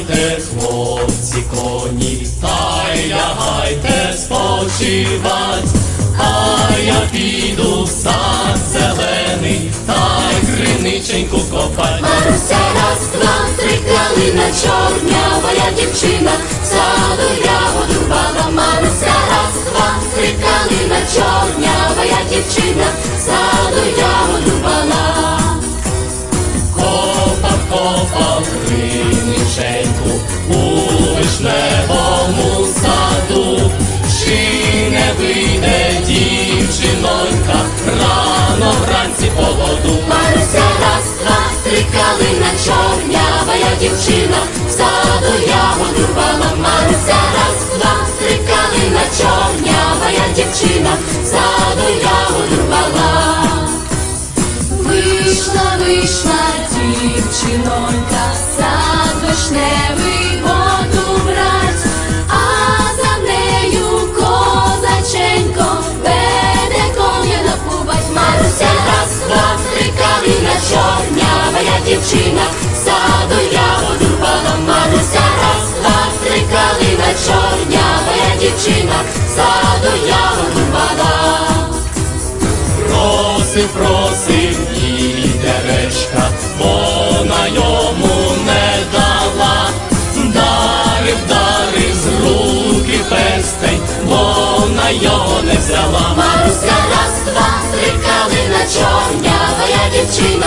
Лягайте, хлопці, коні, хай лягайте спочивать, а я піду в сад зелений, та й криниченьку копать. Маруся, раз, два, три калина, чорня, моя дівчина, саду ягоду рубала. Маруся, раз, два, три калина, чорня, моя дівчина, саду ягоду рубала. Копав, копав. Рано вранці по воду. Маруся раз, два, три калина чорнявая дівчина, саду ягоду рвала. Маруся раз, два, три калина чорнявая дівчина, саду ягоду дівчина, саду ягоду рвала. Маруся раз, два, три калина чорнява я дівчина, саду ягоду рвала. Просив, просив дідеречка, вона йому не дала, дарив, дарив з руки перстень, вона його не взяла. Маруся раз, два, три калина я дівчина,